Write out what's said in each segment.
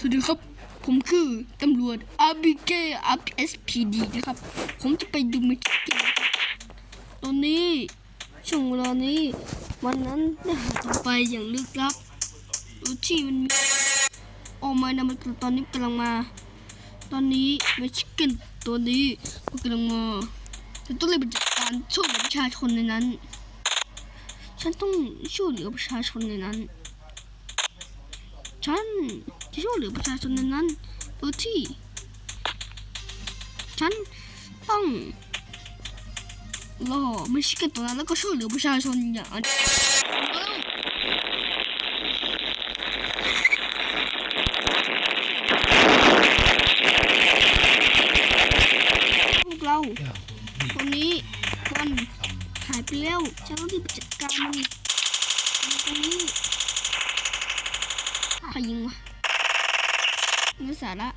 สวัสดีครับ ผมคือตำรวจ RBK RPSPD นะครับ ผมจะไปดูมิชกันนะครับตอนนี้ช่วงเวลานี้ วันนั้นได้หายตัวไปอย่างลึกลับดูที่มันมีออมานะมันตอนนี้กำลังมา ตอนนี้มิชกันตัวนี้มันกำลังมาฉันต้องเลยไปจัดการช่วยประชาชนในนั้น ฉันต้องช่วยเหลือประชาชนในนั้น ฉันจะช่วยเหลือประชาชนนั้นโดยที่ ฉันต้องรอไม่ชิกันตัวนั้นแล้วก็ช่วยเหลือประชาชนอย่างอันพวกเราตอนนี้มันหายไปแล้วฉันต้องรีบจัดการมันมันตรงนี้ ครยิงวะไม่สาระ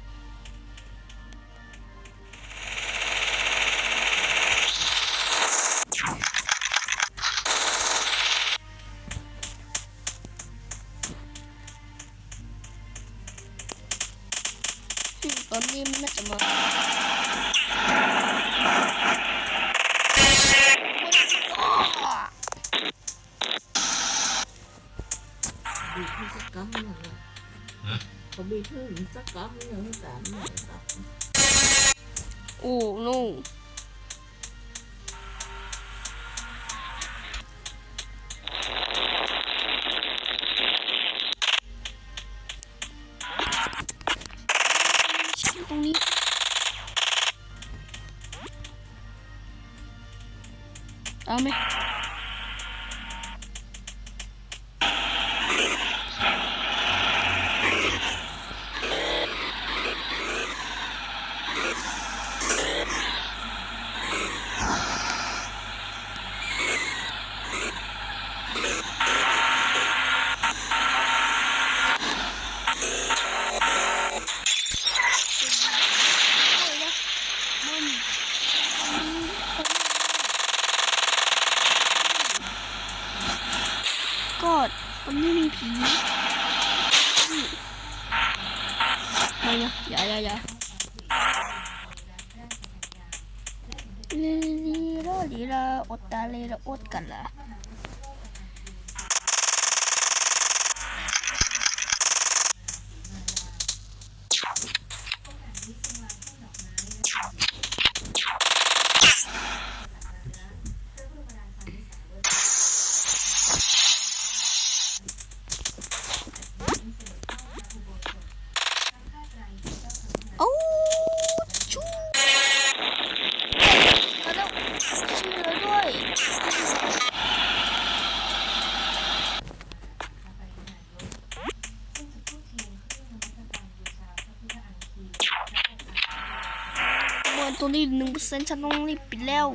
ตอนนี้มันน่าจะมา nữa có thương chắc có nữa cảm nữa Oh no. Dame. กอดมก็มันไม่มีผีนี่ไม่นะอย่าอย่าอย่าลีลีลาลีลาอดตาเลลาอดกันละ ตัวนี้หนึ่งเปอร์เซ็นต์ฉันต้องรีบปิดแล้ว